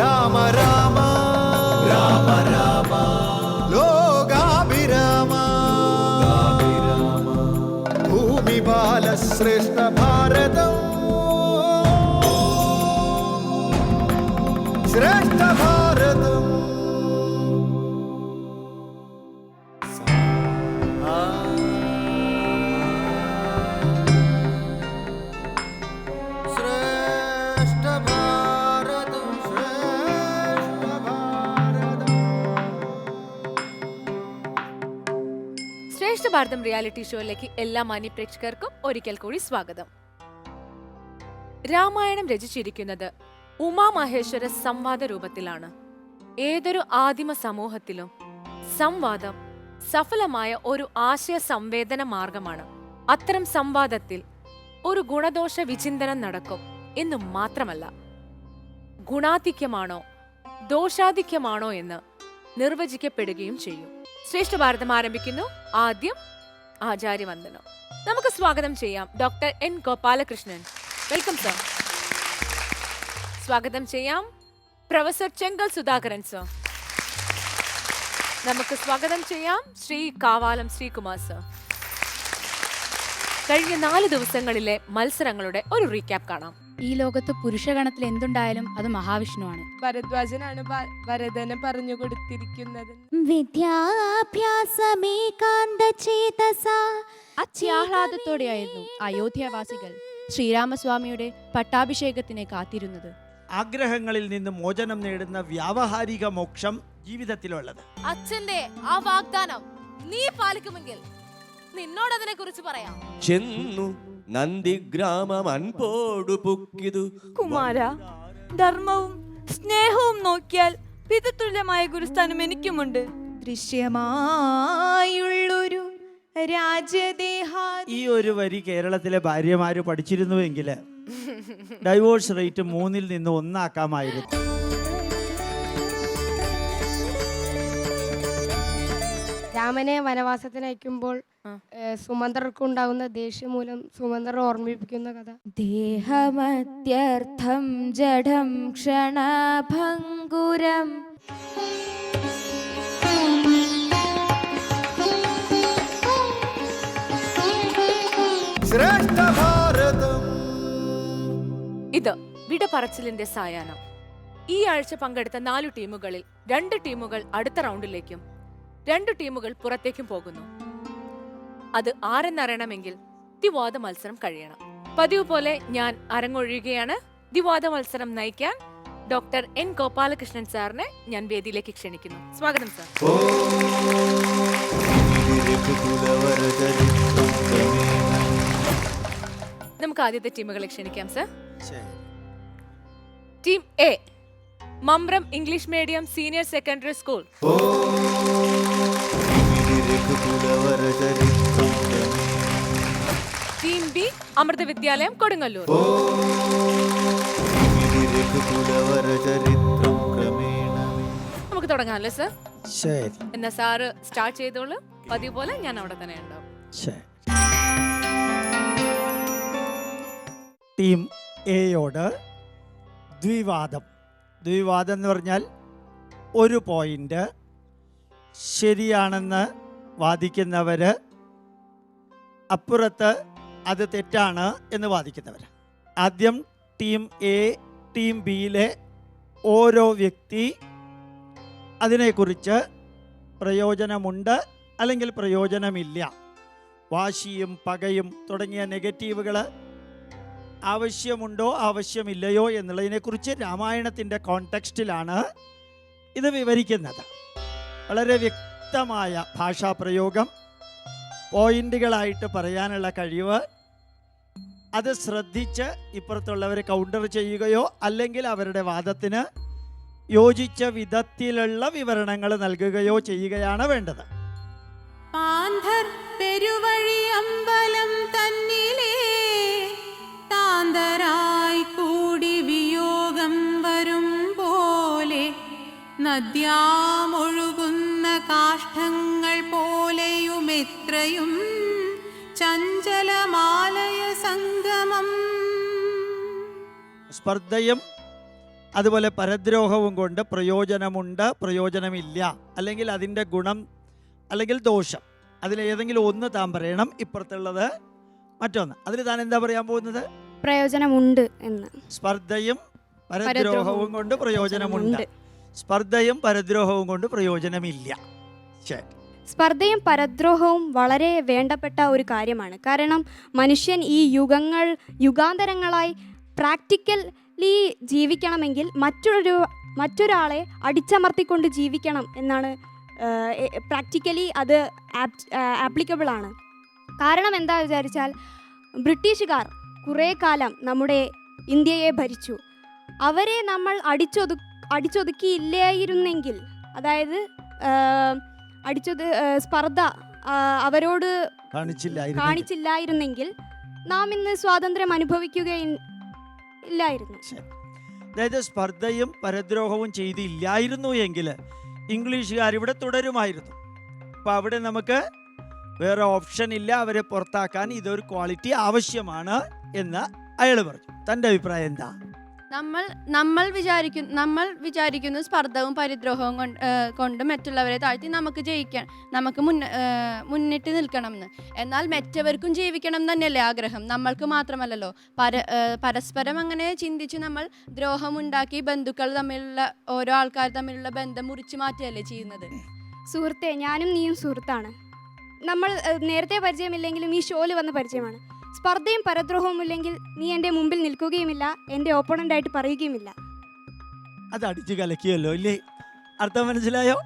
Rama Rama ഭാരതം reality ഷോയിലേക്ക് എല്ലാ മാന്യ പ്രേക്ഷകർക്കും ഒരിക്കൽ കൂടി സ്വാഗതം. രാമായണം രചിച്ചിരിക്കുന്നത് ഉമാമഹേശ്വര സംവാദ രൂപത്തിലാണ്. ഏതൊരു ആദിമ സമൂഹത്തിലും സംവാദം സഫലമായ ഒരു ആശയ സംവേദന മാർഗമാണ്. അത്തരം സംവാദത്തിൽ ഒരു ഗുണദോഷ വിചിന്തനം നടക്കും എന്ന് മാത്രമല്ല ഗുണാധിക്യമാണോ ദോഷാധിക്യമാണോ എന്ന് നിർവചിക്കപ്പെടുകയും ചെയ്യും. ശ്രേഷ്ഠ ഭാരതം ആരംഭിക്കുന്നു. ആദ്യം ആചാര്യവന്ദനം. നമുക്ക് സ്വാഗതം ചെയ്യാം doctor N Gopalakrishnan. Welcome sir. സ്വാഗതം ചെയ്യാം പ്രൊഫസർ ചെങ്കൽ സുധാകരൻ സർ. നമുക്ക് സ്വാഗതം ചെയ്യാം ശ്രീ കാവാലം ശ്രീകുമാർ സർ. കഴിഞ്ഞ നാല് ദിവസങ്ങളിലെ മത്സരങ്ങളുടെ ഒരു റീക്യാപ്പ് കാണാം. ഈ ലോകത്ത് പുരുഷഗണത്തിൽ എന്തുണ്ടായാലും അത് മഹാവിഷ്ണുവാണ്. ഭരദ്വാജനാണ് ഭരതനെ പറഞ്ഞു കൊടുത്തിരിക്കുന്നത്. അത്യാഹ്ലാദത്തോടെയായിരുന്നു അയോധ്യാവാസികൾ ശ്രീരാമസ്വാമിയുടെ പട്ടാഭിഷേകത്തിനെ കാത്തിരുന്നത്. ആഗ്രഹങ്ങളിൽ നിന്ന് മോചനം നേടുന്ന വ്യാവഹാരിക മോക്ഷം ജീവിതത്തിലുള്ളത്. അച്ഛന്റെ ആ വാഗ്ദാനം നീ പാലിക്കുമെങ്കിൽ നിന്നോട് അതിനെ കുറിച്ച് പറയാം. ചെന്നു നന്ദിഗ്രാമം അൻപോടു പുക്കിതു. കുമാര ധർമ്മവും സ്നേഹവും നോക്കിയാൽ പിതൃതുല്യമായ ഗുരുസ്ഥാനം എനിക്കുമുണ്ട്. ദൃശ്യമായുള്ളൊരു രാജ്യദേഹ ഈ ഒരു വരി കേരളത്തിലെ ഭാര്യമാര് പഠിച്ചിരുന്നുവെങ്കിൽ ഡൈവോഴ്സ് റേറ്റ് മൂന്നിൽ നിന്ന് ഒന്നാക്കാമായിരുന്നു. രാമനെ വനവാസത്തിന് അയക്കുമ്പോൾ. ഏഹ്, ദേഷ്യം മൂലം സുമന്ത്രർ ഓർമ്മിപ്പിക്കുന്ന കഥ. ദേഹമത്യർത്ഥം ജഡം ക്ഷണഭംഗുരം ശ്രേഷ്ഠ ഭാരതം ഇത് വിട പറച്ചിലിന്റെ സായാഹ്നം. ഈ ആഴ്ച പങ്കെടുത്ത നാലു ടീമുകളിൽ രണ്ട് ടീമുകൾ അടുത്ത റൗണ്ടിലേക്കും രണ്ട് ടീമുകൾ പുറത്തേക്കും പോകുന്നു. അത് ആരെന്നറിയണമെങ്കിൽ ദിവാദ മത്സരം കഴിയണം. പതിവ് പോലെ ഞാൻ അരങ്ങൊഴിയുകയാണ്. ദിവാദ മത്സരം നയിക്കാൻ ഡോക്ടർ എൻ ഗോപാലകൃഷ്ണൻ സാറിനെ ഞാൻ വേദിയിലേക്ക് ക്ഷണിക്കുന്നു. സ്വാഗതം സാർ. നമുക്ക് ആദ്യത്തെ ടീമുകളെ ക്ഷണിക്കാം sir. Team A Mambram English medium senior secondary school. Team B Amrita Vidyalayam Kodungallur. നമുക്ക് തുടങ്ങാമല്ലോ സർ? ശരി. എന്നാ സാറ് സ്റ്റാർട്ട് ചെയ്തോളൂ. പതിവ് പോലെ ഞാൻ അവിടെ തന്നെ ഉണ്ടാവും. ടീം എയോട് ദ്വിവാദം. ദ്വിവാദം എന്ന് പറഞ്ഞാൽ ഒരു പോയിന്റ് ശരിയാണെന്ന് വാദിക്കുന്നവർ അപ്പുറത്ത് അത് തെറ്റാണ് എന്ന് വാദിക്കുന്നവർ ആദ്യം ടീം എ ടീം ബിയിലെ ഓരോ വ്യക്തി അതിനെക്കുറിച്ച് പ്രയോജനമുണ്ട് അല്ലെങ്കിൽ പ്രയോജനമില്ല. വാശിയും പകയും തുടങ്ങിയ നെഗറ്റീവുകൾ ആവശ്യമുണ്ടോ ആവശ്യമില്ലയോ എന്നുള്ളതിനെക്കുറിച്ച് രാമായണത്തിന്റെ കോണ്ടെക്സ്റ്റിലാണ് ഇത് വിവരിക്കുന്നത്. വളരെ വ്യക്തമായ ഭാഷാപ്രയോഗം പോയിന്റുകളായിട്ട് പറയാനുള്ള കഴിവ് അത് ശ്രദ്ധിച്ച് ഇപ്പുറത്തുള്ളവരെ കൗണ്ടർ ചെയ്യുകയോ അല്ലെങ്കിൽ അവരുടെ വാദത്തിന് യോജിച്ച വിധത്തിലുള്ള വിവരണങ്ങൾ നൽകുകയോ ചെയ്യുകയാണ് വേണ്ടത്. പാന്ധർ പെരുവഴി അമ്പലം തന്നിലേ താന്തരായി കൂടി വിയോഗം വരും പോലെ നദ്യാമൊഴുകുന്ന കാഷ്ഠങ്ങൾ പോലെയുമെത്രയും ചഞ്ചലമാലയ സംഗമം. സ്പർദ്ധയും അതുപോലെ പരദ്രോഹവും കൊണ്ട് പ്രയോജനമുണ്ട് പ്രയോജനമില്ല. അല്ലെങ്കിൽ അതിന്റെ ഗുണം അല്ലെങ്കിൽ ദോഷം. അതിലേതെങ്കിലും ഒന്ന് താൻ പറയണം ഇപ്പുറത്തുള്ളത് മറ്റൊന്ന്. അതിൽ താൻ എന്താ പറയാൻ പോകുന്നത്? പ്രയോജനമുണ്ട് എന്ന്. സ്പർദ്ധയും പരദ്രോഹവും പരദ്രോഹവും കൊണ്ട് പ്രയോജനമുണ്ട്. സ്പർദ്ധയും പരദ്രോഹവും കൊണ്ട് പ്രയോജനമില്ല. സ്പർദ്ധയും പരദ്രോഹവും വളരെ വേണ്ടപ്പെട്ട ഒരു കാര്യമാണ്. കാരണം മനുഷ്യൻ ഈ യുഗങ്ങൾ യുഗാന്തരങ്ങളായി പ്രാക്ടിക്കലി ജീവിക്കണമെങ്കിൽ മറ്റൊരു മറ്റൊരാളെ അടിച്ചമർത്തിക്കൊണ്ട് ജീവിക്കണം എന്നാണ് പ്രാക്ടിക്കലി അത് ആപ്ലിക്കബിൾ ആണ് കാരണം എന്താ വിചാരിച്ചാൽ ബ്രിട്ടീഷുകാർ കുറേ കാലം നമ്മുടെ ഇന്ത്യയെ ഭരിച്ചു. അവരെ നമ്മൾ അടിച്ചൊതു അടിച്ചൊതുക്കിയില്ലായിരുന്നെങ്കിൽ അതായത് അടിച്ചൊതു സ്പർദ്ധ അവരോട് കാണിച്ചില്ലായിരുന്നു കാണിച്ചില്ലായിരുന്നെങ്കിൽ നാം ഇന്ന് സ്വാതന്ത്ര്യം അനുഭവിക്കുകയും ഇല്ലായിരുന്നു. അതായത് സ്പർദ്ധയും പരദ്രോഹവും ചെയ്തില്ലായിരുന്നു എങ്കിൽ ഇംഗ്ലീഷുകാർ ഇവിടെ തുടരുമായിരുന്നു. അപ്പോൾ അവിടെ നമുക്ക് വേറെ ഓപ്ഷൻ ഇല്ല അവരെ പുറത്താക്കാൻ ഇതൊരു ക്വാളിറ്റി ആവശ്യമാണ് എന്ന് അയാൾ പറഞ്ഞു. തന്റെ അഭിപ്രായം എന്താ? നമ്മൾ നമ്മൾ വിചാരിക്കും നമ്മൾ വിചാരിക്കുന്ന സ്പർദ്ധവും പരിദ്രോഹവും കൊണ്ട് കൊണ്ട് മറ്റുള്ളവരെ താഴ്ത്തി നമുക്ക് ജയിക്കാൻ നമുക്ക് മുന്ന മുന്നിട്ട് നിൽക്കണം എന്ന് എന്നാൽ മറ്റവർക്കും ജീവിക്കണം തന്നെയല്ലേ ആഗ്രഹം. നമ്മൾക്ക് മാത്രമല്ലല്ലോ. പര പരസ്പരം അങ്ങനെ ചിന്തിച്ച് നമ്മൾ ദ്രോഹമുണ്ടാക്കി ബന്ധുക്കൾ തമ്മിലുള്ള ഓരോ ആൾക്കാർ തമ്മിലുള്ള ബന്ധം മുറിച്ചു മാറ്റുകയല്ലേ ചെയ്യുന്നത്? സുഹൃത്തെ ഞാനും നീയും സുഹൃത്താണ്. നമ്മൾ നേരത്തെ പരിചയമില്ലെങ്കിലും ഈ ഷോയിൽ വന്ന പരിചയമാണ്. സ്പർദ്ധയും പരദ്രോഹവും ഇല്ലെങ്കിൽ നീ എന്റെ മുമ്പിൽ നിൽക്കുകയുമില്ല എന്റെ ഓപ്പണന്റ് ആയിട്ട് പറയുകയുമില്ല. അത് അടിച്ചു കലക്കിയല്ലോ ഇല്ലേ? അർത്ഥം മനസ്സിലായോ?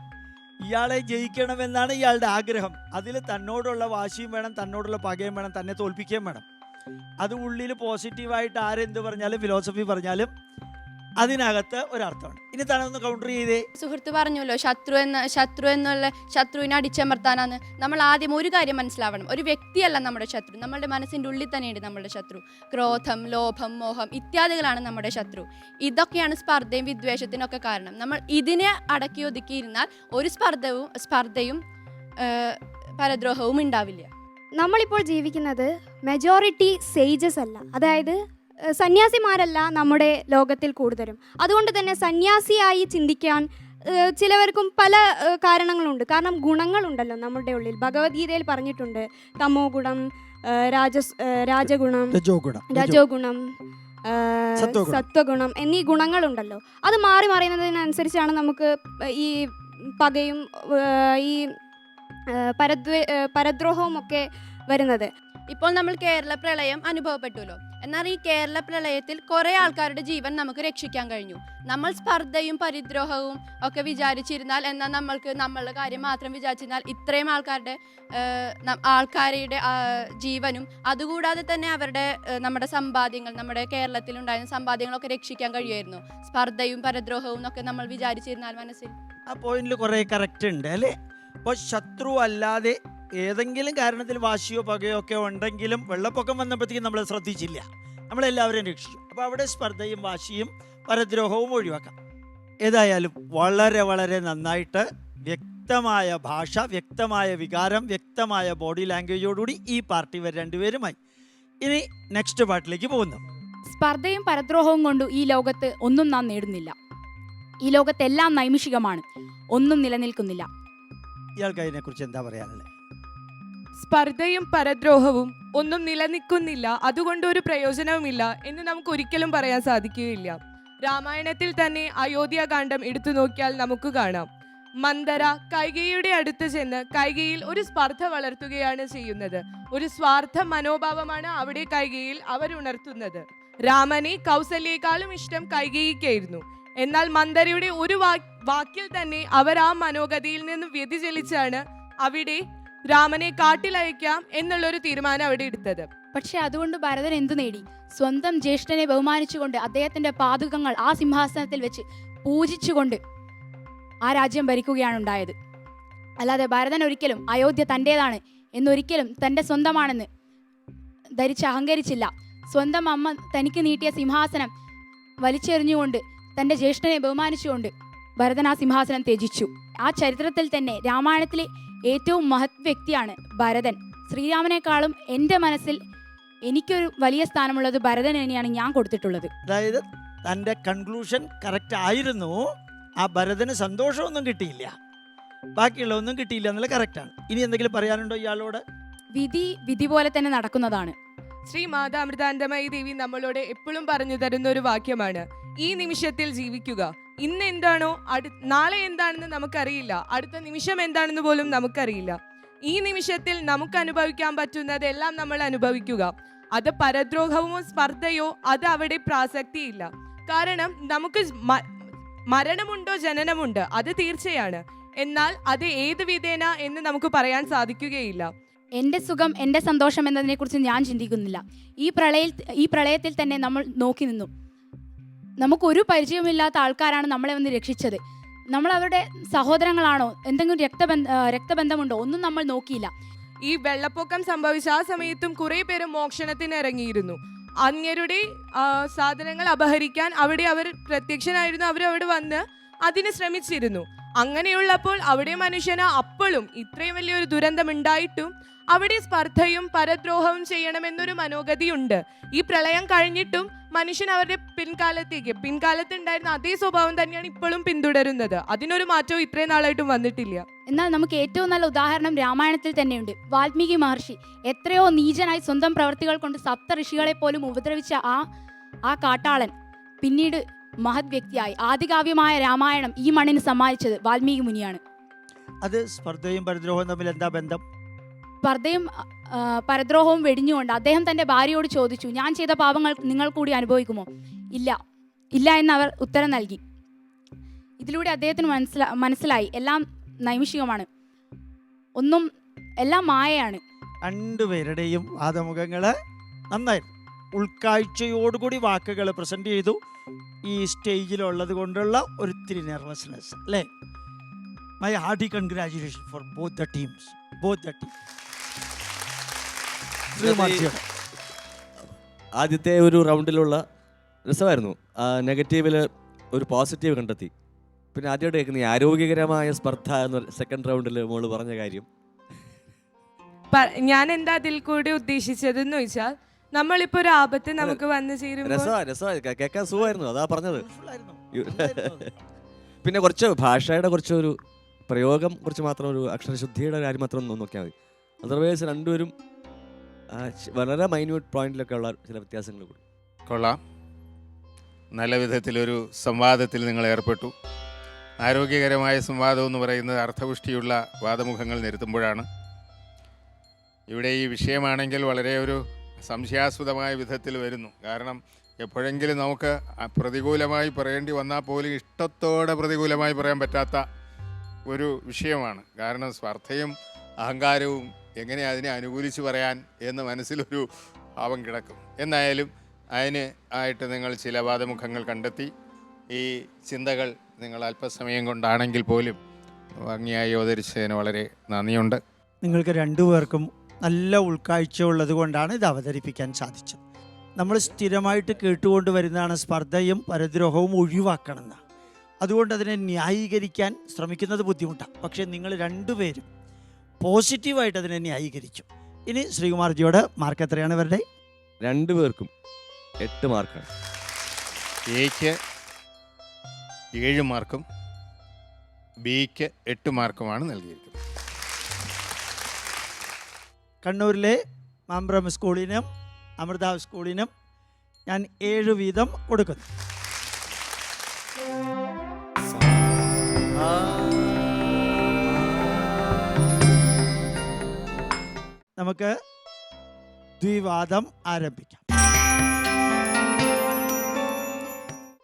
ഇയാളെ ജയിക്കണമെന്നാണ് ഇയാളുടെ ആഗ്രഹം. അതിൽ തന്നോടുള്ള വാശിയും വേണം തന്നോടുള്ള പകയും വേണം തന്നെ തോൽപ്പിക്കുകയും വേണം. അത് ഉള്ളിൽ പോസിറ്റീവായിട്ട് ആരെന്ത് പറഞ്ഞാലും ഫിലോസഫി പറഞ്ഞാലും അതിനകത്ത് ഒരർത്ഥമുണ്ട്. ഇനി തന്നെ ഒന്ന് കൗണ്ടർ ചെയ്തേ. സുഹൃത്ത് പറഞ്ഞല്ലോ ശത്രു എന്ന ശത്രു എന്നുള്ള ശത്രുവിനെ അടിച്ചമർത്താനാണ് നമ്മൾ ആദ്യം ഒരു കാര്യം മനസ്സിലാവണം. ഒരു വ്യക്തിയല്ല നമ്മുടെ ശത്രു. നമ്മുടെ മനസ്സിന്റെ ഉള്ളിൽ തന്നെയുണ്ട് നമ്മുടെ ശത്രു. ക്രോധം ലോഭം മോഹം ഇത്യാദികളാണ് നമ്മുടെ ശത്രു. ഇതൊക്കെയാണ് സ്പർദ്ധയും വിദ്വേഷത്തിനൊക്കെ കാരണം. നമ്മൾ ഇതിനെ അടക്കി ഒതുക്കിയിരുന്നാൽ ഒരു സ്പർദ്ധവും സ്പർദ്ധയും പരദ്രോഹവും ഉണ്ടാവില്ല. നമ്മളിപ്പോൾ ജീവിക്കുന്നത് മെജോറിറ്റി സേജസ് അല്ല. അതായത് സന്യാസിമാരല്ല നമ്മുടെ ലോകത്തിൽ കൂടുതലും. അതുകൊണ്ട് തന്നെ സന്യാസിയായി ചിന്തിക്കാൻ ചിലവർക്കും പല കാരണങ്ങളുണ്ട്. കാരണം ഗുണങ്ങളുണ്ടല്ലോ നമ്മുടെ ഉള്ളിൽ. ഭഗവത്ഗീതയിൽ പറഞ്ഞിട്ടുണ്ട് തമോ ഗുണം രാജ രാജസ് രാജഗുണം രജോ ഗുണം സത്വഗുണം. എന്നീ ഗുണങ്ങളുണ്ടല്ലോ. അത് മാറി മറിയുന്നതിനനുസരിച്ചാണ് നമുക്ക് ഈ പകയും ഈ പരദ്വേ പരദ്രോഹവും ഒക്കെ വരുന്നത്. ഇപ്പോൾ നമ്മൾ കേരള പ്രളയം അനുഭവപ്പെട്ടുല്ലോ. എന്നാൽ ഈ കേരള പ്രളയത്തിൽ കുറേ ആൾക്കാരുടെ ജീവൻ നമുക്ക് രക്ഷിക്കാൻ കഴിഞ്ഞു. നമ്മൾ സ്പർദ്ധയും പരിദ്രോഹവും ഒക്കെ വിചാരിച്ചിരുന്നാൽ എന്നാൽ നമ്മൾക്ക് നമ്മളുടെ കാര്യം മാത്രം വിചാരിച്ചിരുന്നാൽ ഇത്രയും ആൾക്കാരുടെ ആൾക്കാരുടെ ജീവനും അതുകൂടാതെ തന്നെ അവരുടെ നമ്മുടെ സമ്പാദ്യങ്ങൾ നമ്മുടെ കേരളത്തിൽ ഉണ്ടായിരുന്ന സമ്പാദ്യങ്ങളൊക്കെ രക്ഷിക്കാൻ കഴിയുമായിരുന്നു. സ്പർദ്ധയും പരിദ്രോഹവും എന്നൊക്കെ നമ്മൾ വിചാരിച്ചിരുന്നാൽ മനസ്സിൽ. ആ പോയിന്റിൽ കുറേ കറക്റ്റ് ഉണ്ട്. അല്ലേ? അപ്പോൾ ശത്രു അല്ലാതെ ഏതെങ്കിലും കാരണത്തിൽ വാശിയോ പകയോ ഒക്കെ ഉണ്ടെങ്കിലും വെള്ളപ്പൊക്കം വന്നപ്പോഴത്തേക്കും നമ്മൾ ശ്രദ്ധിച്ചില്ല. നമ്മളെല്ലാവരും രക്ഷിച്ചു. അപ്പോൾ അവിടെ സ്പർദ്ധയും വാശിയും പരദ്രോഹവും ഒഴിവാക്കാം. ഏതായാലും വളരെ വളരെ നന്നായിട്ട് വ്യക്തമായ ഭാഷ വ്യക്തമായ വികാരം വ്യക്തമായ ബോഡി ലാംഗ്വേജോടുകൂടി ഈ പാർട്ടി ഇവർ രണ്ടുപേരുമായി. ഇനി നെക്സ്റ്റ് പാർട്ടിലേക്ക് പോകുന്നു. സ്പർദ്ധയും പരദ്രോഹവും കൊണ്ട് ഈ ലോകത്ത് ഒന്നും നാം നേടുന്നില്ല. ഈ ലോകത്തെല്ലാം നൈമിഷികമാണ്. ഒന്നും നിലനിൽക്കുന്നില്ല. ഇയാൾക്ക് അതിനെക്കുറിച്ച് എന്താ പറയാനുള്ളത്? സ്പർദ്ധയും പരദ്രോഹവും ഒന്നും നിലനിൽക്കുന്നില്ല. അതുകൊണ്ട് ഒരു പ്രയോജനവുമില്ല എന്ന് നമുക്ക് ഒരിക്കലും പറയാൻ സാധിക്കുകയില്ല. രാമായണത്തിൽ തന്നെ അയോധ്യാകാന്ഡം എടുത്തു നോക്കിയാൽ നമുക്ക് കാണാം. മന്ദര കൈകയുടെ അടുത്ത് ചെന്ന് കൈകയിൽ ഒരു സ്പർദ്ധ വളർത്തുകയാണ് ചെയ്യുന്നത്. ഒരു സ്വാർത്ഥ മനോഭാവമാണ് അവിടെ കൈകയിൽ അവരുണർത്തുന്നത്. രാമനെ കൗസല്യേക്കാളും ഇഷ്ടം കൈകേയിക്കായിരുന്നു. എന്നാൽ മന്ദരയുടെ ഒരു വാക്കിൽ തന്നെ അവർ ആ മനോഗതിയിൽ നിന്നും വ്യതിചലിച്ചാണ് അവിടെ രാമനെ കാട്ടിലയക്കാം എന്നുള്ളൊരു തീരുമാനം അവിടെ എടുത്തത്. പക്ഷെ അതുകൊണ്ട് ഭരതൻ എന്തു നേടി? സ്വന്തം ജ്യേഷ്ഠനെ ബഹുമാനിച്ചുകൊണ്ട് അദ്ദേഹത്തിന്റെ പാതുകങ്ങൾ ആ സിംഹാസനത്തിൽ വെച്ച് പൂജിച്ചുകൊണ്ട് ആ രാജ്യം ഭരിക്കുകയാണ് ഉണ്ടായത് അല്ലാതെ ഭരതൻ ഒരിക്കലും അയോധ്യ തന്റേതാണ് എന്നൊരിക്കലും തന്റെ സ്വന്തമാണെന്ന് ധരിച്ച് അഹങ്കരിച്ചില്ല. സ്വന്തം അമ്മ തനിക്ക് നീട്ടിയ സിംഹാസനം വലിച്ചെറിഞ്ഞുകൊണ്ട് തന്റെ ജ്യേഷ്ഠനെ ബഹുമാനിച്ചുകൊണ്ട് ഭരതൻ ആ സിംഹാസനം ത്യജിച്ചു. ആ ചരിത്രത്തിൽ തന്നെ രാമായണത്തിലെ ഏറ്റവും മഹത് വ്യക്തിയാണ് ഭരതൻ. ശ്രീരാമനേക്കാളും എന്റെ മനസ്സിൽ എനിക്കൊരു വലിയ സ്ഥാനമുള്ളത് ഭരതൻ തന്നെയാണ് ഞാൻ കൊടുത്തിട്ടുള്ളത്. അതായത് തന്റെ കൺക്ലൂഷൻ കറക്റ്റ് ആയിരുന്നു. ആ ഭരതന് സന്തോഷമൊന്നും കിട്ടിയില്ല. ബാക്കിയുള്ള ഒന്നും കിട്ടിയില്ല എന്നുള്ള കറക്റ്റാണ് ഇനി എന്തെങ്കിലും പറയാനുണ്ടോ ഇയാളോട്? വിധി വിധി പോലെ തന്നെ നടക്കുന്നതാണ്. ശ്രീ മാതാ അമൃതാനന്ദമയി ദേവി നമ്മളോട് എപ്പോഴും പറഞ്ഞു തരുന്ന ഒരു വാക്യമാണ്. ഈ നിമിഷത്തിൽ ജീവിക്കുക. ഇന്ന് എന്താണോ അടു നാളെ എന്താണെന്ന് നമുക്കറിയില്ല. അടുത്ത നിമിഷം എന്താണെന്ന് പോലും നമുക്കറിയില്ല. ഈ നിമിഷത്തിൽ നമുക്ക് അനുഭവിക്കാൻ പറ്റുന്നതെല്ലാം നമ്മൾ അനുഭവിക്കുക. അത് പരദ്രോഹമോ സ്പർദ്ധയോ അത് അവിടെ പ്രാസക്തിയില്ല. കാരണം നമുക്ക് മരണമുണ്ടോ ജനനമുണ്ട് അത് തീർച്ചയാണ്. എന്നാൽ അത് ഏത് വിധേന എന്ന് നമുക്ക് പറയാൻ സാധിക്കുകയില്ല. എന്റെ സുഖം എന്റെ സന്തോഷം എന്നതിനെക്കുറിച്ച് ഞാൻ ചിന്തിക്കുന്നില്ല. ഈ പ്രളയിൽ ഈ പ്രളയത്തിൽ തന്നെ നമ്മൾ നോക്കി നിന്നു. നമുക്കൊരു പരിചയമില്ലാത്ത ആൾക്കാരാണ് നമ്മളെ വന്ന് രക്ഷിച്ചത്. നമ്മൾ അവരുടെ സഹോദരങ്ങളാണോ? എന്തെങ്കിലും രക്തബന്ധ രക്തബന്ധമുണ്ടോ? ഒന്നും നമ്മൾ നോക്കിയില്ല. ഈ വെള്ളപ്പൊക്കം സംഭവിച്ച ആ സമയത്തും കുറെ പേര് മോക്ഷണത്തിന് ഇറങ്ങിയിരുന്നു അന്യരുടെ ആ, സാധനങ്ങൾ അപഹരിക്കാൻ അവിടെ അവർ പ്രത്യക്ഷനായിരുന്നു അവർ അവിടെ വന്ന് അതിന് ശ്രമിച്ചിരുന്നു. അങ്ങനെയുള്ളപ്പോൾ അവിടെ മനുഷ്യന് അപ്പോഴും ഇത്രയും വലിയൊരു ദുരന്തം ഉണ്ടായിട്ടും അവിടെ സ്പർദ്ധയും പരദ്രോഹവും ചെയ്യണമെന്നൊരു മനോഗതിയുണ്ട്. ഈ പ്രളയം കഴിഞ്ഞിട്ടും മനുഷ്യൻ അവരുടെ പിൻകാലത്തേക്ക് പിൻകാലത്ത് ഉണ്ടായിരുന്ന അതേ സ്വഭാവം തന്നെയാണ് ഇപ്പോഴും പിന്തുടരുന്നത്. അതിനൊരു മാറ്റവും ഇത്രയും നാളായിട്ടും വന്നിട്ടില്ല. എന്നാൽ നമുക്ക് ഏറ്റവും നല്ല ഉദാഹരണം രാമായണത്തിൽ തന്നെയുണ്ട്. വാൽമീകി മഹർഷി എത്രയോ നീചനായി സ്വന്തം പ്രവർത്തികൾ കൊണ്ട് സപ്ത ഋഷികളെ പോലും ഉപദ്രവിച്ച ആ ആ കാട്ടാളൻ പിന്നീട് മഹത് വ്യക്തിയായി ആദികാവ്യമായ രാമായണം ഈ മണ്ണിന് സമ്മാനിച്ചത് വാൽമീകി മുനിയാണ്. അത് സ്പർദ്ധയും പരിദ്രോഹവും തമ്മിൽ എന്താ ബന്ധം? സ്പർദ്ധയും പരദ്രോഹവും വെടിഞ്ഞുകൊണ്ട് അദ്ദേഹം തന്റെ ഭാര്യയോട് ചോദിച്ചു ഞാൻ ചെയ്ത പാപങ്ങൾ നിങ്ങൾ കൂടി അനുഭവിക്കുമോ? ഇല്ല ഇല്ല എന്ന് അവർ ഉത്തരം നൽകി. ഇതിലൂടെ അദ്ദേഹത്തിന് മനസ്സിലാ മനസ്സിലായി എല്ലാം നൈമിഷികമാണ്. ഒന്നും എല്ലാം മായയാണ്. രണ്ടുപേരുടെയും വാദമുഖങ്ങൾ നന്നായി. ഉൾക്കാഴ്ചയോടുകൂടി വാക്കുകൾ പ്രസന്റ് ചെയ്തു. ഈ സ്റ്റേജിലുള്ളത് കൊണ്ടുള്ള ഒരിത്തിരി നെർവസ്നെസ് അല്ലേ? My hearty congratulation for both the teams both the team ശ്രീമാർജിയുടെ ആദ്യത്തെ ഒരു റൗണ്ടിലുള്ള രസമായിരുന്നു. നെഗറ്റീവിൽ ഒരു പോസിറ്റീവ് കണ്ടെത്തി. പിന്നെ ആദ്യമായിട്ട് കേൾക്കുന്ന ഈ ആരോഗ്യകരമായ സ്പർദ്ധ എന്ന സെക്കൻഡ് റൗണ്ടിൽ മോൾ പറഞ്ഞ കാര്യം. ഞാൻ എന്താ അതിൽ കൂടി ഉദ്ദേശിച്ചതെന്ന് വെച്ചാൽ നമ്മളിപ്പോ ഒരു ആപത്ത് നമുക്ക് വന്നു ചേരുമ്പോൾ രസമാ രസമാ. കേ- കേൾക്കാൻ സുഖമായിരുന്നു. അതാ പറഞ്ഞത്. പിന്നെ കുറച്ച് ഭാഷയുടെ കുറച്ചൊരു പ്രയോഗം കുറച്ച് മാത്രം ഒരു അക്ഷരശുദ്ധിയുടെ കാര്യം മാത്രം നോക്കിയാൽ മതി. അതർവൈസ് രണ്ടുപേരും വളരെ മൈന്യൂട്ട് പോയിന്റിലൊക്കെ ഉള്ള ചില വ്യത്യാസങ്ങൾ കൂടി. കൊള്ളാം. നല്ല വിധത്തിലൊരു സംവാദത്തിൽ നിങ്ങൾ ഏർപ്പെട്ടു. ആരോഗ്യകരമായ സംവാദം എന്ന് പറയുന്നത് അർത്ഥപുഷ്ടിയുള്ള വാദമുഖങ്ങൾ നിരത്തുമ്പോഴാണ്. ഇവിടെ ഈ വിഷയമാണെങ്കിൽ വളരെ ഒരു സംശയാസ്പദമായ വിധത്തിൽ വരുന്നു. കാരണം എപ്പോഴെങ്കിലും നമുക്ക് പ്രതികൂലമായി പറയേണ്ടി വന്നാൽ പോലും ഇഷ്ടത്തോടെ പ്രതികൂലമായി പറയാൻ പറ്റാത്ത ഒരു വിഷയമാണ്. കാരണം സ്വാർത്ഥയും അഹങ്കാരവും എങ്ങനെ അതിനെ അനുകൂലിച്ച് പറയാൻ എന്ന് മനസ്സിലൊരു ഭാവം കിടക്കും. എന്നായാലും അതിന് ആയിട്ട് നിങ്ങൾ ചില വാദമുഖങ്ങൾ കണ്ടെത്തി. ഈ ചിന്തകൾ നിങ്ങൾ അല്പസമയം കൊണ്ടാണെങ്കിൽ പോലും ഭംഗിയായി അവതരിച്ചതിന് വളരെ നന്ദിയുണ്ട്. നിങ്ങൾക്ക് രണ്ടുപേർക്കും നല്ല ഉൾക്കാഴ്ച ഉള്ളത് കൊണ്ടാണ് ഇത് അവതരിപ്പിക്കാൻ സാധിച്ചത്. നമ്മൾ സ്ഥിരമായിട്ട് കേട്ടുകൊണ്ട് വരുന്നതാണ് സ്പർദ്ധയും പരദ്രോഹവും ഒഴിവാക്കണമെന്ന് അതുകൊണ്ട് അതിനെ ന്യായീകരിക്കാൻ ശ്രമിക്കുന്നത് ബുദ്ധിമുട്ടാണ്. പക്ഷേ നിങ്ങൾ രണ്ടുപേരും പോസിറ്റീവായിട്ട് അതിനെ ന്യായീകരിച്ചു. ഇനി ശ്രീകുമാർജിയോട് മാർക്ക് എത്രയാണ് ഇവരുടെ? രണ്ടുപേർക്കും എട്ട് മാർക്കാണ്. എക്ക് ഏഴ് മാർക്കും ബിക്ക് എട്ട് മാർക്കുമാണ് നൽകിയിരിക്കുന്നത്. കണ്ണൂരിലെ മാമ്പ്രം സ്കൂളിനും അമൃത സ്കൂളിനും ഞാൻ ഏഴ് വീതം കൊടുക്കുന്നു. നമുക്ക് ദ്വിവാദം ആരംഭിക്കാം.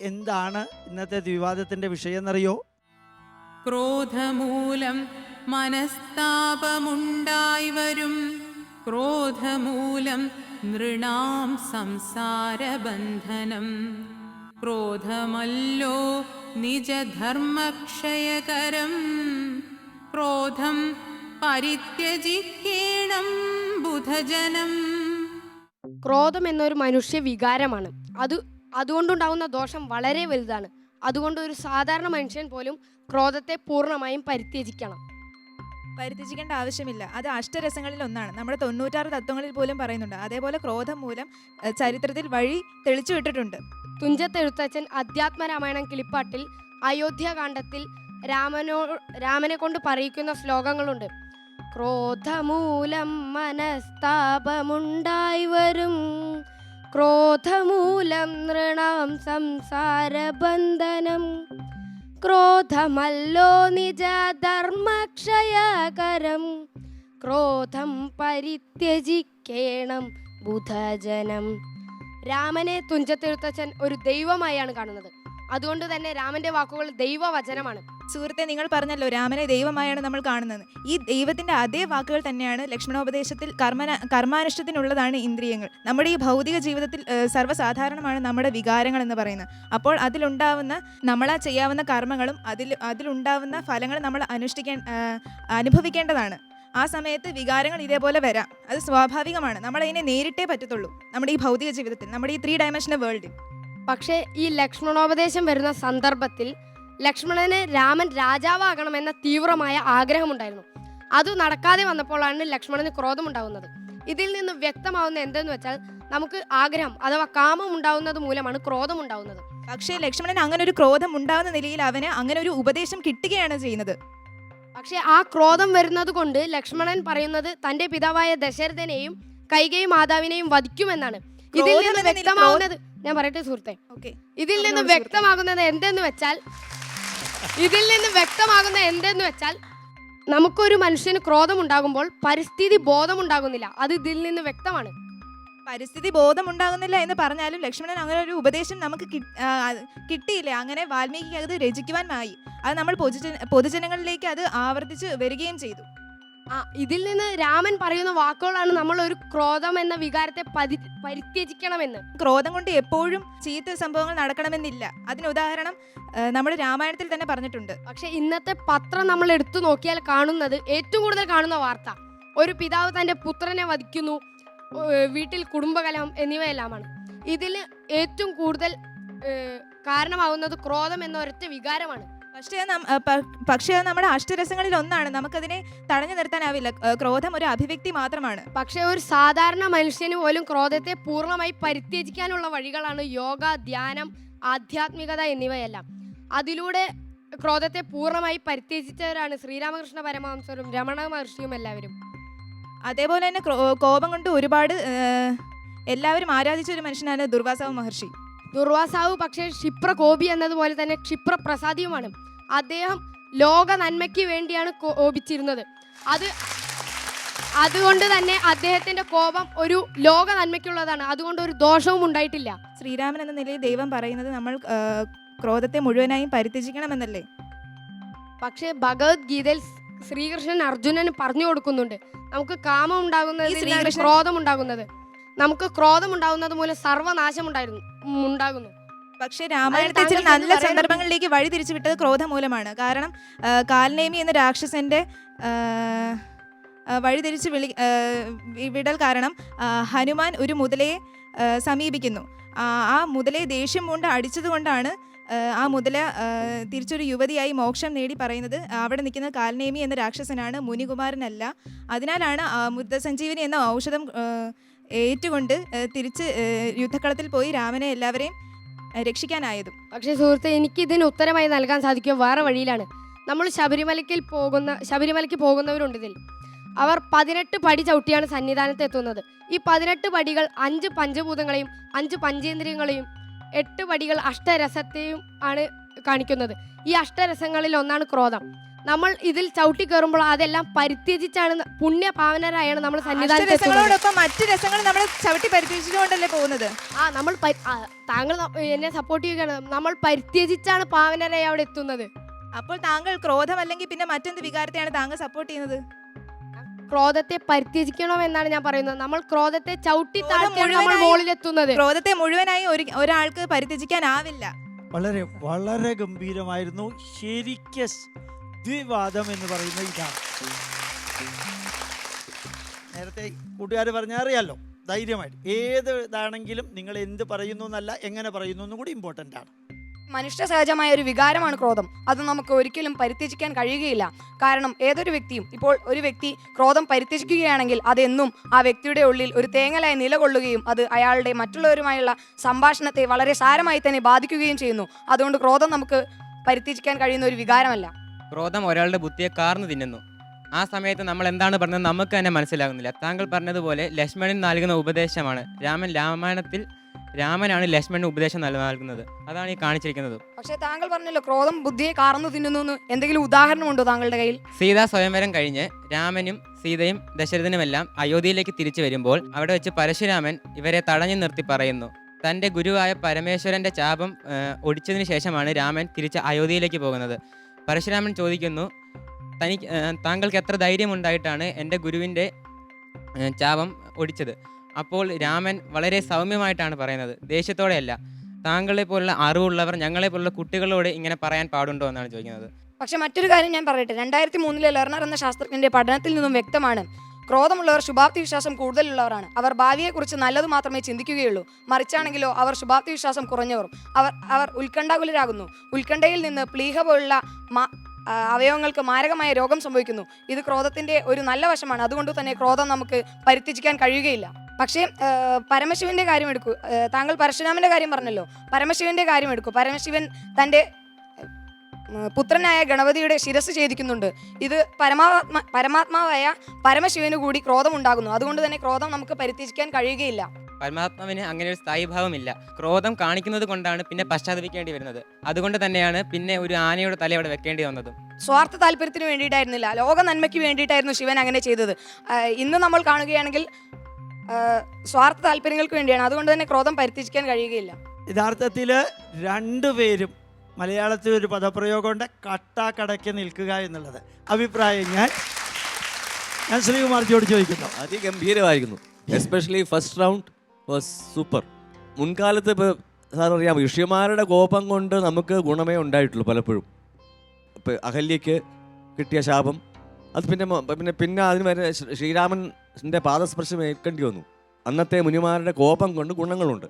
എന്താണ് ഇന്നത്തെ ദ്വിവാദത്തിന്റെ വിഷയം എന്നറിയോ ക്രോധമൂലം മനസ്താപമുണ്ടായി വരും. ക്രോധമൂലം നൃണാം സംസാരബന്ധനം. ക്രോധമല്ലോ നിജധർമ്മക്ഷയകരം. ക്രോധം പരിത്യജിക്കേണം ബുധജനം. ക്രോധം എന്നൊരു മനുഷ്യ വികാരമാണ്. അത് അതുകൊണ്ടുണ്ടാകുന്ന ദോഷം വളരെ വലുതാണ്. അതുകൊണ്ട് ഒരു സാധാരണ മനുഷ്യൻ പോലും ക്രോധത്തെ പൂർണമായും പരിത്യജിക്കണം. പരിത്യജിക്കേണ്ട ആവശ്യമില്ല. അത് അഷ്ടരസങ്ങളിൽ ഒന്നാണ്. നമ്മുടെ തൊണ്ണൂറ്റാറ് തത്വങ്ങളിൽ പോലും പറയുന്നുണ്ട്. അതേപോലെ ക്രോധം മൂലം ചരിത്രത്തിൽ വഴി തെളിച്ചു വിട്ടിട്ടുണ്ട്. തുഞ്ചത്തെഴുത്തച്ഛൻ അധ്യാത്മരാമായണം കിളിപ്പാട്ടിൽ അയോധ്യാകാന്ഡത്തിൽ രാമനോ രാമനെ കൊണ്ട് പറയിക്കുന്ന ശ്ലോകങ്ങളുണ്ട്. ക്രോധമൂലം മനസ്താപമുണ്ടായി വരും. ക്രോധമൂലം നൃണാം സംസാരബന്ധനം. ക്രോധമല്ലോ നിജധർമ്മക്ഷയകരം. ക്രോധം പരിത്യജിക്കേണം ബുധജനം. രാമനെ തുഞ്ചത്തെഴുത്തച്ഛൻ ഒരു ദൈവമായാണ് കാണുന്നത്. അതുകൊണ്ട് തന്നെ രാമന്റെ വാക്കുകൾ ദൈവവചനമാണ്. സുഹൃത്തെ നിങ്ങൾ പറഞ്ഞല്ലോ രാമനെ ദൈവമായാണ് നമ്മൾ കാണുന്നത്. ഈ ദൈവത്തിന്റെ അതേ വാക്കുകൾ തന്നെയാണ് ലക്ഷ്മണോപദേശത്തിൽ കർമ്മന കർമാനുഷ്ഠത്തിനുള്ളതാണ് ഇന്ദ്രിയങ്ങൾ. നമ്മുടെ ഈ ഭൗതിക ജീവിതത്തിൽ സർവസാധാരണമാണ് നമ്മുടെ വികാരങ്ങൾ എന്ന് പറയുന്നത്. അപ്പോൾ അതിലുണ്ടാവുന്ന നമ്മളാ ചെയ്യാവുന്ന കർമ്മങ്ങളും അതിൽ അതിലുണ്ടാവുന്ന ഫലങ്ങൾ നമ്മൾ അനുഷ്ഠിക്കാൻ അനുഭവിക്കേണ്ടതാണ്. ആ സമയത്ത് വികാരങ്ങൾ ഇതേപോലെ വരാം. അത് സ്വാഭാവികമാണ്. നമ്മൾ അതിനെ നേരിട്ടേ പറ്റത്തുള്ളൂ. നമ്മുടെ ഈ ഭൗതിക ജീവിതത്തിൽ നമ്മുടെ ഈ ത്രീ ഡയമെൻഷനൽ വേൾഡിൽ പക്ഷേ ഈ ലക്ഷ്മണോപദേശം വരുന്ന സന്ദർഭത്തിൽ ലക്ഷ്മണന് രാമൻ രാജാവാകണമെന്ന തീവ്രമായ ആഗ്രഹമുണ്ടായിരുന്നു. അത് നടക്കാതെ വന്നപ്പോഴാണ് ലക്ഷ്മണന് ക്രോധമുണ്ടാകുന്നത് ഇതിൽ നിന്ന് വ്യക്തമാവുന്ന എന്തെന്ന് വെച്ചാൽ നമുക്ക് ആഗ്രഹം അഥവാ കാമം ഉണ്ടാവുന്നത് മൂലമാണ് ക്രോധം ഉണ്ടാവുന്നത് പക്ഷേ ലക്ഷ്മണൻ അങ്ങനെ ഒരു ക്രോധം ഉണ്ടാകുന്ന നിലയിൽ അവന് അങ്ങനെ ഒരു ഉപദേശം കിട്ടുകയാണ് ചെയ്യുന്നത്. പക്ഷേ ആ ക്രോധം വരുന്നത് കൊണ്ട് ലക്ഷ്മണൻ പറയുന്നത് തന്റെ പിതാവായ ദശരഥനെയും കൈകയും മാതാവിനെയും വധിക്കുമെന്നാണ്. ഇതിൽ നിന്ന് വ്യക്തമാവുന്നത് ഞാൻ പറയട്ടെ സുഹൃത്തെ? ഇതിൽ നിന്ന്. വ്യക്തമാകുന്നത് എന്തെന്ന് വെച്ചാൽ ഇതിൽ നിന്ന് വ്യക്തമാകുന്ന എന്തെന്ന് വെച്ചാൽ നമുക്കൊരു മനുഷ്യന് ക്രോധം ഉണ്ടാകുമ്പോൾ പരിസ്ഥിതി ബോധം ഉണ്ടാകുന്നില്ല അത് ഇതിൽ നിന്ന് വ്യക്തമാണ്. പരിസ്ഥിതി ബോധം ഉണ്ടാകുന്നില്ല എന്ന് പറഞ്ഞാലും ലക്ഷ്മണൻ അങ്ങനെ ഒരു ഉപദേശം നമുക്ക് കിട്ടിയില്ലേ. അങ്ങനെ വാൽമീകിക്ക് അത് രചിക്കുവാൻ ആയി. അത് നമ്മൾ പൊതുജന പൊതുജനങ്ങളിലേക്ക് അത് ആവർത്തിച്ച് വരികയും ചെയ്തു. ഇതിൽ നിന്ന് രാമൻ പറയുന്ന വാക്കുകളാണ് നമ്മൾ ഒരു ക്രോധം എന്ന വികാരത്തെ പരി പരിത്യജിക്കണമെന്ന്. ക്രോധം കൊണ്ട് എപ്പോഴും ചീത്ത സംഭവങ്ങൾ നടക്കണമെന്നില്ല. അതിന് ഉദാഹരണം നമ്മൾ രാമായണത്തിൽ തന്നെ പറഞ്ഞിട്ടുണ്ട്. പക്ഷെ ഇന്നത്തെ പത്രം നമ്മൾ എടുത്തു നോക്കിയാൽ കാണുന്നത് ഏറ്റവും കൂടുതൽ കാണുന്ന വാർത്ത. ഒരു പിതാവ് തന്റെ പുത്രനെ വധിക്കുന്നു വീട്ടിൽ കുടുംബകലഹം എന്നിവയെല്ലാമാണ്. ഇതിൽ ഏറ്റവും കൂടുതൽ കാരണമാവുന്നത് ക്രോധം എന്ന ഒരൊറ്റ വികാരമാണ്. പക്ഷേ പക്ഷേ അത് നമ്മുടെ അഷ്ടരസങ്ങളിൽ ഒന്നാണ്. നമുക്കതിനെ തടഞ്ഞു നിർത്താനാവില്ല. ക്രോധം ഒരു അഭിവ്യക്തി മാത്രമാണ്. പക്ഷേ ഒരു സാധാരണ മനുഷ്യന് പോലും ക്രോധത്തെ പൂർണമായി പരിത്യജിക്കാനുള്ള വഴികളാണ് യോഗ ധ്യാനം ആധ്യാത്മികത എന്നിവയെല്ലാം. അതിലൂടെ ക്രോധത്തെ പൂർണമായി പരിത്യജിച്ചവരാണ് ശ്രീരാമകൃഷ്ണ പരമഹംസരും രമണ മഹർഷിയും എല്ലാവരും. അതേപോലെ തന്നെ കോപം കൊണ്ട് ഒരുപാട് എല്ലാവരും ആരാധിച്ച ഒരു മനുഷ്യനാണ് ദുർവാസാവ് മഹർഷി. ദുർവാസാവ് പക്ഷേ ക്ഷിപ്ര കോപി എന്നതുപോലെ തന്നെ ക്ഷിപ്രപ്രസാദിയുമാണ്. അദ്ദേഹം ലോക നന്മയ്ക്ക് വേണ്ടിയാണ് കോപിച്ചിരുന്നത്. അത് അതുകൊണ്ട് തന്നെ അദ്ദേഹത്തിന്റെ കോപം ഒരു ലോക നന്മയ്ക്കുള്ളതാണ് അതുകൊണ്ട് ഒരു ദോഷവും ഉണ്ടായിട്ടില്ല. ശ്രീരാമൻ എന്ന നിലയിൽ ദൈവം പറയുന്നത് നമ്മൾ ക്രോധത്തെ മുഴുവനായും പരിത്യജിക്കണമെന്നല്ലേ? പക്ഷേ ഭഗവത്ഗീതയിൽ ശ്രീകൃഷ്ണൻ അർജുനന് പറഞ്ഞു കൊടുക്കുന്നുണ്ട്. നമുക്ക് കാമം ഉണ്ടാകുന്നത് ക്രോധം ഉണ്ടാകുന്നത്. നമുക്ക് ക്രോധം ഉണ്ടാകുന്നത് മൂലം സർവനാശം ഉണ്ടായിരുന്നു ഉണ്ടാകുന്നു. പക്ഷേ രാമായണത്തെ ചില നല്ല സന്ദർഭങ്ങളിലേക്ക് വഴി തിരിച്ചു വിട്ടത് ക്രോധം മൂലമാണ് കാരണം കാൽനേമി എന്ന രാക്ഷസന്റെ ആ, ആ, വഴി തിരിച്ച് വിളി വിടൽ കാരണം ഹനുമാൻ ഒരു മുതലയെ സമീപിക്കുന്നു. ആ മുതലയെ ദേഷ്യം കൊണ്ട് അടിച്ചതുകൊണ്ടാണ് ആ, മുതല തിരിച്ചൊരു യുവതിയായി മോക്ഷം നേടി പറയുന്നത്. അവിടെ നിൽക്കുന്ന കാൽനേമി എന്ന രാക്ഷസനാണ് മുനികുമാരനല്ല. അതിനാലാണ് ആ എന്ന ഔഷധം ഏറ്റുകൊണ്ട് തിരിച്ച് യുദ്ധക്കളത്തിൽ പോയി രാമനെ എല്ലാവരെയും രക്ഷിക്കാനായതും. പക്ഷേ സുഹൃത്തെ എനിക്ക് ഇതിന് ഉത്തരമായി നൽകാൻ സാധിക്കുക വേറെ വഴിയിലാണ്. നമ്മൾ ശബരിമലയ്ക്ക് പോകുന്ന ശബരിമലയ്ക്ക് പോകുന്നവരുണ്ട് ഇതിൽ അവർ പതിനെട്ട് പടി ചവിട്ടിയാണ് സന്നിധാനത്ത് എത്തുന്നത്. ഈ പതിനെട്ട് പടികൾ അഞ്ച് പഞ്ചഭൂതങ്ങളെയും അഞ്ച് പഞ്ചേന്ദ്രിയങ്ങളെയും എട്ട് പടികൾ അഷ്ടരസത്തെയും ആണ് കാണിക്കുന്നത്. ഈ അഷ്ടരസങ്ങളിൽ ഒന്നാണ് ക്രോധം. നമ്മൾ ഇതിൽ ചവിട്ടി കയറുമ്പോൾ അതെല്ലാം പരിത്യജിച്ചാണ് പുണ്യപാവനരായാണ് നമ്മൾ സന്നിധാനത്തോടൊപ്പം മറ്റു രസങ്ങൾ നമ്മൾ ചവിട്ടി പരിത്യജിച്ചുകൊണ്ടല്ലേ പോകുന്നത്? ആ നമ്മൾ താങ്കൾ എന്നെ സപ്പോർട്ട് ചെയ്യുകയാണ്. നമ്മൾ പരിത്യജിച്ചാണ് പാവനരായി അവിടെ എത്തുന്നത്. അപ്പോൾ താങ്കൾ ക്രോധം അല്ലെങ്കിൽ പിന്നെ മറ്റെന്ത് വികാരത്തെയാണ് താങ്കൾ സപ്പോർട്ട് ചെയ്യുന്നത്? ക്രോധത്തെ പരിത്യജിക്കണം എന്നാണ് ഞാൻ പറയുന്നത്. നമ്മൾ ക്രോധത്തെ ചവിട്ടി താഴ്ത്തിയാണ് നമ്മൾ മുകളിലെത്തുന്നത് ക്രോധത്തെ മുഴുവനായി ഒരു ഒരാൾക്ക് പരിത്യജിക്കാനാവില്ല. വളരെ വളരെ ഗംഭീരമായിരുന്നു. ശരിക്ക് ദ്വിവാദം എന്ന് പറയുന്നത് ഇതാണ്. നേരത്തെ കൂട്ടുകാർ പറഞ്ഞാൽ അറിയാമല്ലോ ധൈര്യമായിട്ട്. ഏത് ഇതാണെങ്കിലും നിങ്ങൾ എന്ത് പറയുന്നു എന്നല്ല എങ്ങനെ പറയുന്നു എന്നും കൂടി ഇമ്പോർട്ടന്റ് ആണ്. മനുഷ്യ സഹജമായ ഒരു വികാരമാണ് ക്രോധം. അത് നമുക്ക് ഒരിക്കലും പരിത്യജിക്കാൻ കഴിയുകയില്ല. കാരണം ഏതൊരു വ്യക്തിയും ഇപ്പോൾ ഒരു വ്യക്തി ക്രോധം പരിത്യജിക്കുകയാണെങ്കിൽ അതെന്നും ആ വ്യക്തിയുടെ ഉള്ളിൽ ഒരു തേങ്ങലായി നിലകൊള്ളുകയും അത് അയാളുടെ മറ്റുള്ളവരുമായുള്ള സംഭാഷണത്തെ വളരെ സാരമായി തന്നെ ബാധിക്കുകയും ചെയ്യുന്നു. അതുകൊണ്ട് ക്രോധം നമുക്ക് പരിത്യജിക്കാൻ കഴിയുന്ന ഒരു വികാരമല്ല. ക്രോധം ഒരാളുടെ ബുദ്ധിയെ കാർന്നു തിന്നുന്നു. ആ സമയത്ത് നമ്മൾ എന്താണ് പറഞ്ഞത് നമുക്ക് തന്നെ മനസ്സിലാകുന്നില്ല. താങ്കൾ പറഞ്ഞതുപോലെ ലക്ഷ്മണൻ നൽകുന്ന ഉപദേശമാണ്. രാമൻ രാമായണത്തിൽ രാമനാണ് ലക്ഷ്മണന് ഉപദേശം നൽകുന്നത്. അതാണ് ഈ കാണിച്ചിരിക്കുന്നത്. പക്ഷേ താങ്കൾ പറഞ്ഞല്ലോ ക്രോധം ബുദ്ധിയെ കാർന്നു തിന്നുന്നു എന്തെങ്കിലും ഉദാഹരണമുണ്ടോ താങ്കളുടെ കയ്യിൽ? സീതാ സ്വയംവരം കഴിഞ്ഞ് രാമനും സീതയും ദശരഥനുമെല്ലാം അയോധ്യയിലേക്ക് തിരിച്ചു വരുമ്പോൾ അവിടെ വെച്ച് പരശുരാമൻ ഇവരെ തടഞ്ഞു നിർത്തി പറയുന്നു. തന്റെ ഗുരുവായ പരമേശ്വരന്റെ ചാപം ഒടിച്ചതിന് ശേഷമാണ് രാമൻ തിരിച്ച് അയോധ്യയിലേക്ക് പോകുന്നത്. പരശുരാമൻ ചോദിക്കുന്നു തനിക്ക് താങ്കൾക്ക് എത്ര ധൈര്യമുണ്ടായിട്ടാണ് എന്റെ ഗുരുവിന്റെ ചാപം ഒടിച്ചത്? അപ്പോൾ രാമൻ വളരെ സൗമ്യമായിട്ടാണ് പറയുന്നത്. ദേഷ്യത്തോടെയല്ല താങ്കളെ പോലുള്ള അറിവുള്ളവർ ഞങ്ങളെ പോലുള്ള കുട്ടികളോട് ഇങ്ങനെ പറയാൻ പാടുണ്ടോ? എന്നാണ് ചോദിക്കുന്നത്. പക്ഷെ മറ്റൊരു കാര്യം ഞാൻ പറയട്ടെ. രണ്ടായിരത്തി മൂന്നിലെ ലെർണർ എന്ന ശാസ്ത്രജ്ഞന്റെ പഠനത്തിൽ നിന്നും വ്യക്തമാണ് ക്രോധമുള്ളവർ ശുഭാപ്തി വിശ്വാസം കൂടുതലുള്ളവരാണ്. അവർ ഭാവിയെക്കുറിച്ച് നല്ലത് മാത്രമേ ചിന്തിക്കുകയുള്ളൂ. മറിച്ചാണെങ്കിലോ അവർ ശുഭാപ്തി വിശ്വാസം കുറഞ്ഞവരും അവർ അവർ ഉത്കണ്ഠാകുലരാകുന്നു. ഉത്കണ്ഠയിൽ നിന്ന് പ്ലീഹ പോലുള്ള അവയവങ്ങൾക്ക് മാരകമായ രോഗം സംഭവിക്കുന്നു. ഇത് ക്രോധത്തിന്റെ ഒരു നല്ല വശമാണ്. അതുകൊണ്ട് തന്നെ ക്രോധം നമുക്ക് പരിത്യജിക്കാൻ കഴിയുകയില്ല. പക്ഷേ പരമശിവന്റെ കാര്യം എടുക്കൂ. താങ്കൾ പരശുരാമന്റെ കാര്യം പറഞ്ഞല്ലോ. പരമശിവന്റെ കാര്യം എടുക്കൂ. പരമശിവൻ തന്റെ ഉം, പുത്രനായ ഗണപതിയുടെ ശിരസ് ഛേദിക്കുന്നുണ്ട്. ഇത് പരമാത്മ പരമാത്മാവായ പരമശിവന് കൂടി ക്രോധമുണ്ടാകുന്നു. അതുകൊണ്ട് തന്നെ ക്രോധം നമുക്ക് പരിത്യജിക്കാൻ കഴിയുകയില്ല. പരമാത്മാവിന് അങ്ങനെ ഒരു സ്ഥായി ഭാവമില്ല. ക്രോധം കാണിക്കുന്നത് കൊണ്ടാണ് പിന്നെ പശ്ചാത്തപിക്കേണ്ടി വരുന്നത്. അതുകൊണ്ട് തന്നെയാണ് പിന്നെ ഒരു ആനയുടെ തല അവിടെ വെക്കേണ്ടി വന്നതും. സ്വാർത്ഥ താല്പര്യത്തിന് വേണ്ടിയിട്ടായിരുന്നില്ല. ലോക നന്മയ്ക്ക് വേണ്ടിയിട്ടായിരുന്നു ശിവൻ അങ്ങനെ ചെയ്തത്. ഇന്ന് നമ്മൾ കാണുകയാണെങ്കിൽ സ്വാർത്ഥ താല്പര്യങ്ങൾക്ക് വേണ്ടിയാണ്. അതുകൊണ്ട് തന്നെ ക്രോധം പരിത്യജിക്കാൻ കഴിയുകയില്ല. യഥാർത്ഥത്തിൽ രണ്ടുപേരും മലയാളത്തിൽ ഒരു പദപ്രയോഗമുണ്ട് കട്ട കടയ്ക്ക് നിൽക്കുക എന്നുള്ളത്. അഭിപ്രായം ഞാൻ ഞാൻ ശ്രീകുമാർജിയോട് ചോദിക്കുന്നു. അതിഗംഭീരമായിരുന്നു. Especially first round was super മുൻകാലത്ത് ഇപ്പോൾ സാർ അറിയാം ഋഷിമാരുടെ കോപം കൊണ്ട് നമുക്ക് ഗുണമേ ഉണ്ടായിട്ടുള്ളൂ പലപ്പോഴും. ഇപ്പം അഹല്യയ്ക്ക് കിട്ടിയ ശാപം അത് പിന്നെ പിന്നെ പിന്നെ അതിന് വരെ ശ്രീരാമന്റെ പാദസ്പർശം ഏൽക്കേണ്ടി വന്നു. അന്നത്തെ മുനിമാരുടെ കോപം കൊണ്ട് ഗുണങ്ങളുണ്ട്.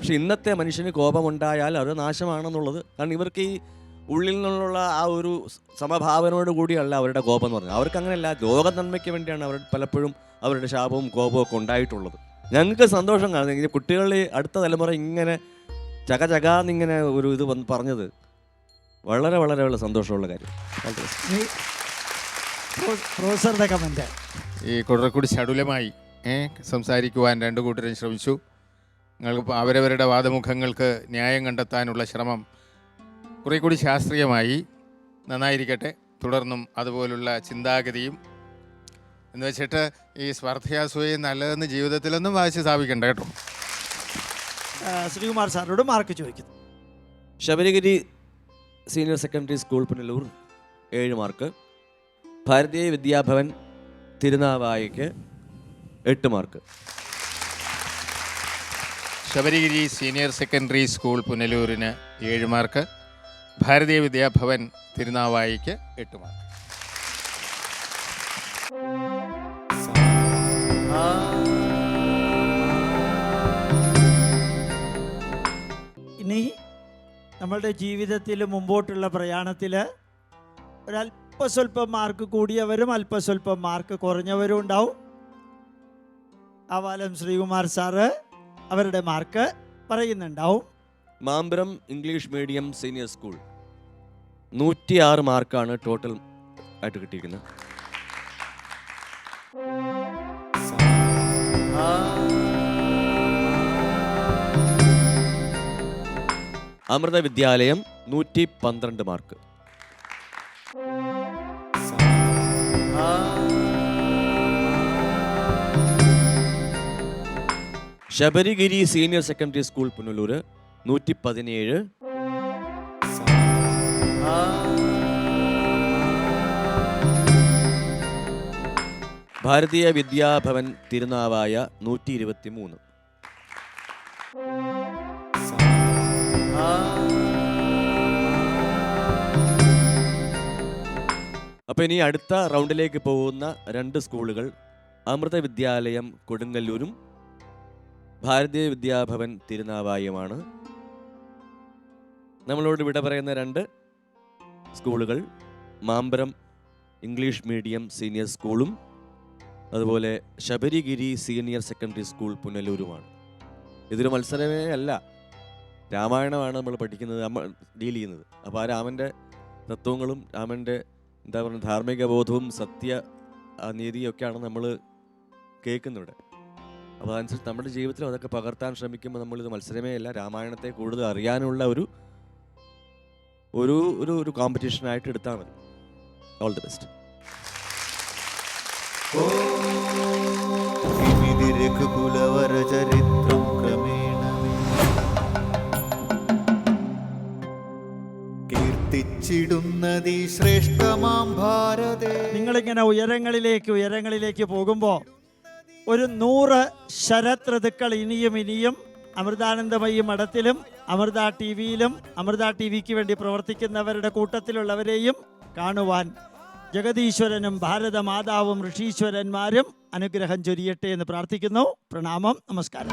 പക്ഷെ ഇന്നത്തെ മനുഷ്യന് കോപമുണ്ടായാൽ അത് നാശമാണെന്നുള്ളത്. കാരണം ഇവർക്ക് ഈ ഉള്ളിൽ നിന്നുള്ള ആ ഒരു സമഭാവനയോട് കൂടിയല്ല അവരുടെ കോപം എന്ന് പറഞ്ഞത്. അവർക്ക് അങ്ങനെയല്ല ലോക നന്മയ്ക്ക് വേണ്ടിയാണ് അവർ പലപ്പോഴും അവരുടെ ശാപവും കോപവും ഒക്കെ ഉണ്ടായിട്ടുള്ളത്. ഞങ്ങൾക്ക് സന്തോഷം കാണുന്നത് ഈ കുട്ടികളുടെ അടുത്ത തലമുറ ഇങ്ങനെ ചക ചകാന്നിങ്ങനെ ഒരു ഇത് വന്ന് പറഞ്ഞത് വളരെ വളരെ വളരെ സന്തോഷമുള്ള കാര്യം. പ്രൊഫസറുടെ കമന്റ്. ഈ കുടറക്കുടി ചടുലമായി സംസാരിക്കുവാൻ രണ്ടു കൂട്ടരും ശ്രമിച്ചു. അവരവരുടെ വാദമുഖങ്ങൾക്ക് ന്യായം കണ്ടെത്താനുള്ള ശ്രമം കുറെ കൂടി ശാസ്ത്രീയമായി നന്നായിരിക്കട്ടെ. തുടർന്നും അതുപോലുള്ള ചിന്താഗതിയും എന്ന് വെച്ചിട്ട് ഈ സ്പർദ്ധയാസൂയം നല്ലതെന്ന് ജീവിതത്തിലൊന്നും വായിച്ച് സ്ഥാപിക്കണ്ട കേട്ടോ. ശ്രീകുമാർ സാറിനോട് മാർക്ക് ചോദിക്കുന്നു. Sabarigiri senior secondary school Punalur ഏഴ് മാർക്ക്. ഭാരതീയ വിദ്യാഭവൻ തിരുനാവായിക്ക് എട്ട് mark. Sabarigiri senior secondary school പുനലൂരിന് ഏഴ് മാർക്ക് ഭാരതീയ വിദ്യാഭവൻ തിരുനാവായിക്ക് എട്ട് മാർക്ക്. ഇനി നമ്മളുടെ ജീവിതത്തിൽ മുമ്പോട്ടുള്ള പ്രയാണത്തിൽ ഒരല്പസ്വല്പം മാർക്ക് കൂടിയവരും അല്പസ്വല്പം മാർക്ക് കുറഞ്ഞവരും ഉണ്ടാവും. ആവാലം ശ്രീകുമാർ സാറ് അവരുടെ mark പറയുന്നുണ്ടാവും. Mambram English medium senior school. നൂറ്റിയാറ് മാർക്കാണ് ടോട്ടൽ ആയിട്ട് കിട്ടിയിരിക്കുന്നത്. അമൃത വിദ്യാലയം നൂറ്റി പന്ത്രണ്ട് mark. Sabarigiri senior secondary school Punalur നൂറ്റി പതിനേഴ് ഭാരതീയ വിദ്യാഭവൻ തിരുനാവായ നൂറ്റി ഇരുപത്തി മൂന്ന് അപ്പോൾ ഇനി അടുത്ത റൗണ്ടിലേക്ക് പോകുന്ന രണ്ട് സ്കൂളുകൾ അമൃത വിദ്യാലയം കൊടുങ്ങല്ലൂരും ഭാരതീയ വിദ്യാഭവൻ തിരുനാവായുമാണ്. നമ്മളോട് വിട പറയുന്ന രണ്ട് സ്കൂളുകൾ മാമ്പരം ഇംഗ്ലീഷ് മീഡിയം സീനിയർ സ്കൂളും അതുപോലെ ശബരിഗിരി സീനിയർ സെക്കൻഡറി സ്കൂൾ പുനലൂരുമാണ്. ഇതൊരു മത്സരമേ അല്ല. രാമായണമാണ് നമ്മൾ പഠിക്കുന്നത് നമ്മൾ ഡീൽ ചെയ്യുന്നത്. അപ്പോൾ ആ രാമന്റെ തത്വങ്ങളും രാമന്റെ എന്താ പറയുക ധാർമ്മിക ബോധവും സത്യ നീതിയൊക്കെയാണ് നമ്മൾ കേൾക്കുന്നിവിടെ അപ്പോൾ അതനുസരിച്ച് നമ്മുടെ ജീവിതത്തിൽ അതൊക്കെ പകർത്താൻ ശ്രമിക്കുമ്പോൾ നമ്മളിത് മത്സരമേ അല്ല രാമായണത്തെ കൂടുതൽ അറിയാനുള്ള ഒരു ഒരു ഒരു ഒരു കോമ്പറ്റീഷനായിട്ട് എടുത്താൽ മതി. ഓൾ ദി ബെസ്റ്റ് ഇമിതി രഘുകുലവര ചരിത്രം ക്രമേണ കീർത്തിച്ചിടുന്നതീ ശ്രേഷ്ഠമാം ഭാരതേ. നിങ്ങളിങ്ങനെ ഉയരങ്ങളിലേക്ക് ഉയരങ്ങളിലേക്ക് പോകുമ്പോൾ ഒരു നൂറ് ശരത് ഋതുക്കൾ ഇനിയും ഇനിയും അമൃതാനന്ദമയി മഠത്തിലും അമൃത ടി വിയിലും അമൃത ടി വിക്ക് വേണ്ടി പ്രവർത്തിക്കുന്നവരുടെ കൂട്ടത്തിലുള്ളവരെയും കാണുവാൻ ജഗതീശ്വരനും ഭാരതമാതാവും ഋഷീശ്വരന്മാരും അനുഗ്രഹം ചൊരിയട്ടെ എന്ന് പ്രാർത്ഥിക്കുന്നു. പ്രണാമം നമസ്കാരം.